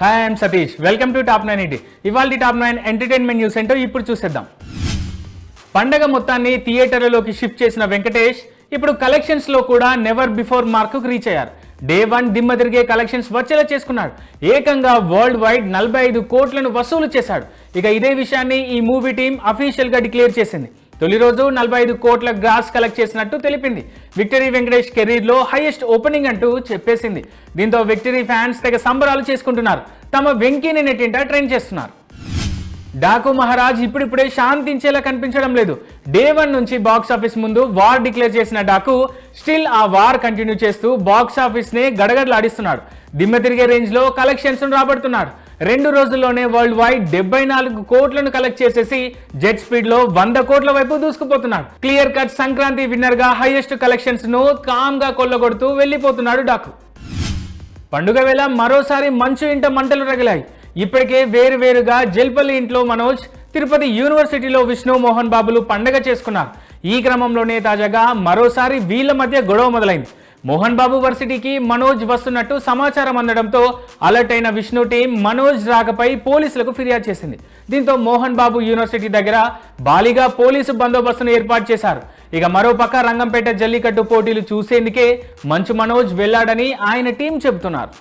Hi I'm Satish welcome to top nine ఇటీ ఇవాళ top nine entertainment news ఏంటో ఇప్పుడు చూసేద్దాం. పండగ మొత్తాన్ని థియేటర్లలోకి షిఫ్ట్ చేసిన వెంకటేష్ ఇప్పుడు కలెక్షన్స్లో కూడా నెవర్ బిఫోర్ మార్కు రీచ్ అయ్యారు. డే వన్ దిమ్మ తిరిగే కలెక్షన్స్ వచ్చేలా చేసుకున్నాడు. ఏకంగా వరల్డ్ వైడ్ నలభై ఐదు కోట్లను వసూలు చేశాడు. ఇక ఇదే విషయాన్ని ఈ మూవీ టీం అఫీషియల్గా డిక్లేర్ చేసింది. తొలి రోజు నలభై ఐదు కోట్ల గ్రాస్ కలెక్ట్ చేసినట్టు తెలిపింది. విక్టరీ వెంకటేష్ కెరీర్లో హైయెస్ట్ ఓపెనింగ్ అంటూ చెప్పేసింది. దీంతో విక్టరీ ఫ్యాన్స్ తెగ సంబరాలు చేసుకుంటున్నారు. తమ వెంకీని నెట్టింట ట్రెండ్ చేస్తున్నారు. డాకు మహారాజ్ ఇప్పుడిప్పుడే శాంతించేలా కనిపించడం లేదు. డే వన్ నుంచి బాక్స్ ఆఫీస్ ముందు వార్ డిక్లేర్ చేసిన డాకు స్టిల్ ఆ వార్ కంటిన్యూ చేస్తూ బాక్స్ ఆఫీస్ని గడగడలాడిస్తున్నాడు. దిమ్మ తిరిగే రేంజ్లో కలెక్షన్స్ రాబడుతున్నాడు. రెండు రోజుల్లోనే వరల్డ్ వైడ్ డెబ్బై నాలుగు కోట్లను కలెక్ట్ చేసేసి జెట్ స్పీడ్లో వంద కోట్ల వైపు దూసుకుపోతున్నాడు. క్లియర్ కట్ సంక్రాంతి విన్నర్గా హైయెస్ట్ కలెక్షన్స్ను కామ్గా కొల్లగొడుతూ వెళ్ళిపోతున్నాడు డాకు పండుగ వేళ మరోసారి మంచు ఇంట మంటలు రగిలాయి. ఇప్పటికే వేరు వేరుగా జల్పల్లి ఇంట్లో మనోజ్ తిరుపతి యూనివర్సిటీలో విష్ణు మోహన్ బాబులు పండగ చేసుకున్నారు. ఈ క్రమంలోనే తాజాగా మరోసారి వీళ్ళ మధ్య గొడవ మొదలైంది. మోహన్ బాబు వర్సిటీకి మనోజ్ వస్తున్నట్టు సమాచారం అందడంతో అలర్ట్ అయిన విష్ణు టీం మనోజ్ రాకపై పోలీసులకు ఫిర్యాదు చేసింది. దీంతో మోహన్ బాబు యూనివర్సిటీ దగ్గర భారీగా పోలీసు బందోబస్తును ఏర్పాటు చేశారు. ఇక మరోపక్క రంగంపేట జల్లికట్టు పోటీలు చూసేందుకే మంచు మనోజ్ వెళ్ళాడని ఆయన టీం చెబుతున్నారు.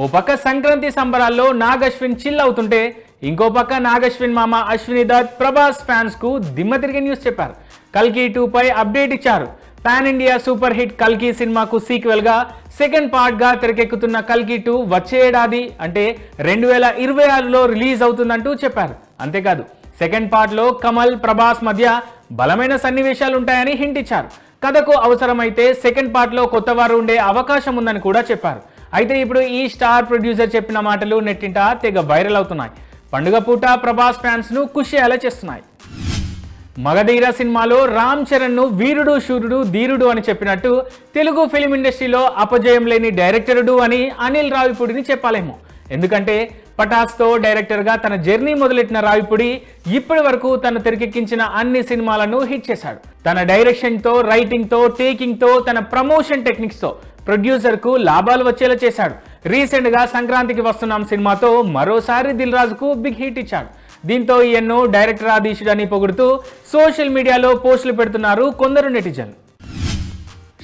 ఓ పక్క సంక్రాంతి సంబరాల్లో నాగ్ అశ్విన్ చిల్ అవుతుంటే ఇంకో పక్క నాగశ్విన్ మామ అశ్విని దత్ ప్రభాస్ ఫ్యాన్స్కు దిమ్మ తిరిగి న్యూస్ చెప్పారు. కల్కి టూ పై అప్డేట్ ఇచ్చారు. పాన్ ఇండియా సూపర్ హిట్ కల్కి సినిమాకు సీక్వెల్గా సెకండ్ పార్ట్గా తెరకెక్కుతున్న కల్కి టూ వచ్చే ఏడాది అంటే రెండు వేల ఇరవై ఆరులో రిలీజ్ అవుతుందంటూ చెప్పారు. అంతేకాదు సెకండ్ పార్ట్లో కమల్ ప్రభాస్ మధ్య బలమైన సన్నివేశాలు ఉంటాయని హింట్ ఇచ్చారు. కథకు అవసరమైతే సెకండ్ పార్ట్లో కొత్త వారు ఉండే అవకాశం ఉందని కూడా చెప్పారు. అయితే ఇప్పుడు ఈ స్టార్ ప్రొడ్యూసర్ చెప్పిన మాటలు నెట్టింట తెగ వైరల్ అవుతున్నాయి. పండుగ పూట ప్రభాస్ ఫ్యాన్స్ను ఖుషి అలా చేస్తున్నాయి. మగధీర సినిమాలో రామ్ చరణ్ను వీరుడు శూరుడు ధీరుడు అని చెప్పినట్టు తెలుగు ఫిలిం ఇండస్ట్రీలో అపజయం లేని డైరెక్టరుడు అని అనిల్ రావిపూడిని చెప్పాలేమో. ఎందుకంటే పటాస్తో డైరెక్టర్గా తన జర్నీ మొదలెట్టిన రావిపూడి ఇప్పటి వరకు తను తెరకెక్కించిన అన్ని సినిమాలను హిట్ చేశాడు. తన డైరెక్షన్తో రైటింగ్తో టేకింగ్తో తన ప్రమోషన్ టెక్నిక్స్తో ప్రొడ్యూసర్కు లాభాలు వచ్చేలా చేశాడు. రీసెంట్గా సంక్రాంతికి వస్తున్నాం సినిమాతో మరోసారి దిల్ రాజుకు బిగ్ హిట్ ఇచ్చాడు. దీంతో ఈయన్ను డైరెక్టర్ ఆదీశుడని పొగుడుతూ సోషల్ మీడియాలో పోస్టులు పెడుతున్నారు కొందరు నెటిజన్లు.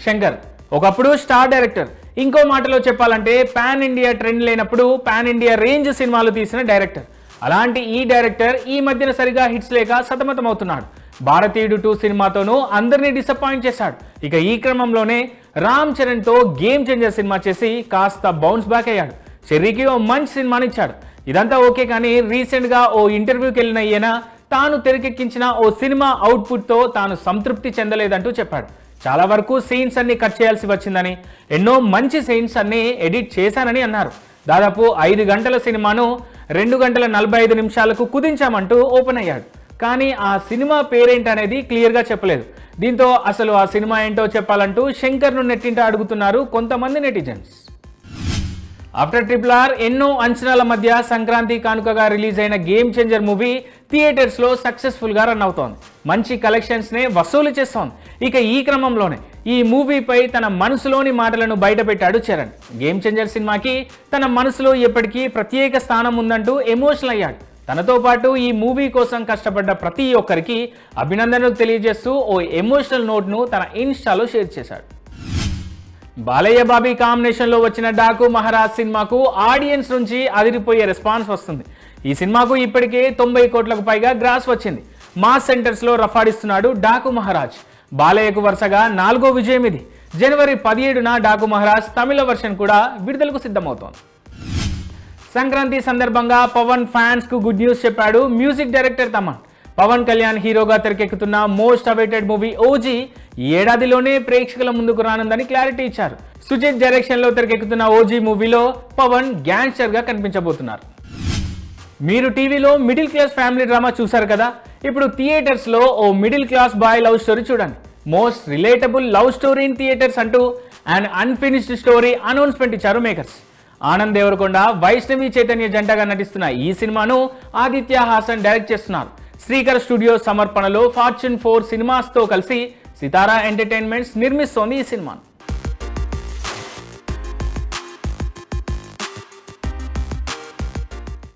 శంకర్ ఒకప్పుడు స్టార్ డైరెక్టర్. ఇంకో మాటలో చెప్పాలంటే పాన్ ఇండియా ట్రెండ్ లేనప్పుడు పాన్ ఇండియా రేంజ్ సినిమాలు తీసిన డైరెక్టర్. అలాంటి ఈ డైరెక్టర్ ఈ మధ్యన సరిగా హిట్స్ లేక సతమతమవుతున్నాడు. భారతీయుడు టూ సినిమాతోనూ అందరినీ డిసప్పాయింట్ చేశాడు. ఇక ఈ క్రమంలోనే రామ్ చరణ్తో గేమ్ చేంజర్ సినిమా చేసి కాస్త బౌన్స్ బ్యాక్ అయ్యాడు. చెర్రీకి ఓ మంచి సినిమాని ఇచ్చాడు ఇదంతా ఓకే కానీ రీసెంట్గా ఓ ఇంటర్వ్యూకి వెళ్ళిన ఈయన తాను తెరకెక్కించిన ఓ సినిమా అవుట్పుట్తో తాను సంతృప్తి చెందలేదంటూ చెప్పాడు. చాలా వరకు సీన్స్ అన్ని కట్ చేయాల్సి వచ్చిందని ఎన్నో మంచి సీన్స్ అన్ని ఎడిట్ చేశానని అన్నారు. దాదాపు ఐదు గంటల సినిమాను రెండు గంటల నలభై ఐదు నిమిషాలకు కుదించామంటూ ఓపెన్ అయ్యాడు. కానీ ఆ సినిమా పేరేంటనేది క్లియర్గా చెప్పలేదు. దీంతో అసలు ఆ సినిమా ఏంటో చెప్పాలంటూ శంకర్ను నెట్టింట అడుగుతున్నారు కొంతమంది నెటిజన్స్. ఆఫ్టర్ ట్రిపుల్ ఆర్ ఎన్నో అంచనాల మధ్య సంక్రాంతి కానుకగా రిలీజ్ అయిన గేమ్ చేంజర్ మూవీ థియేటర్స్లో సక్సెస్ఫుల్గా రన్ అవుతోంది. మంచి కలెక్షన్స్ నే వసూలు చేస్తోంది. ఇక ఈ క్రమంలోనే ఈ మూవీపై తన మనసులోని మాటలను బయటపెట్టాడు చరణ్. గేమ్ చేంజర్ సినిమాకి తన మనసులో ఎప్పటికీ ప్రత్యేక స్థానం ఉందంటూ ఎమోషనల్ అయ్యాడు. తనతో పాటు ఈ మూవీ కోసం కష్టపడ్డ ప్రతి ఒక్కరికి అభినందనలు తెలియజేస్తూ ఓ ఎమోషనల్ నోట్ను తన ఇన్స్టాలో షేర్ చేశాడు. బాలయ్య బాబీ కాంబినేషన్లో వచ్చిన డాకు మహారాజ్ సినిమాకు ఆడియన్స్ నుంచి అదిరిపోయే రెస్పాన్స్ వస్తుంది. ఈ సినిమాకు ఇప్పటికే తొంభై కోట్లకు పైగా గ్రాస్ వచ్చింది. మాస్ సెంటర్స్లో రఫాడిస్తున్నాడు డాకు మహారాజ్. బాలయ్యకు వరుసగా నాలుగో విజయం ఇది. జనవరి పదిహేడున డాకు మహారాజ్ తమిళ వర్షన్ కూడా విడుదలకు సిద్ధమవుతోంది. సంక్రాంతి సందర్భంగా పవన్ ఫ్యాన్స్కు గుడ్ న్యూస్ చెప్పాడు మ్యూజిక్ డైరెక్టర్ తమన్. పవన్ కళ్యాణ్ హీరోగా తెరకెక్కుతున్న మోస్ట్ అవైటెడ్ మూవీ ఓజీ ఏడాదిలోనే ప్రేక్షకుల ముందుకు రానుందని క్లారిటీ ఇచ్చారు. సుజిత్ డైరెక్షన్లో తెరకెక్కుతున్న ఓజీ మూవీలో పవన్ గ్యాంగ్స్టర్గా కనిపించబోతున్నారు. మీరు టీవీలో మిడిల్ క్లాస్ ఫ్యామిలీ డ్రామా చూసారు కదా? ఇప్పుడు థియేటర్స్లో ఓ middle class boy love story చూడండి. Most relatable love story in theatres అంటూ అండ్ అన్ఫినిష్డ్ స్టోరీ అనౌన్స్మెంట్ ఇచ్చారు మేకర్స్. ఆనంద్ దేవరకొండ వైష్ణవి చైతన్య జంటగా నటిస్తున్న ఈ సినిమాను ఆదిత్య హాసన్ డైరెక్ట్ చేస్తున్నారు. శ్రీకర్ స్టూడియో సమర్పణలో ఫార్చ్యూన్ ఫోర్ సినిమాస్తో కలిసి సితారా ఎంటర్టైన్మెంట్స్ నిర్మిస్తోంది ఈ సినిమాను.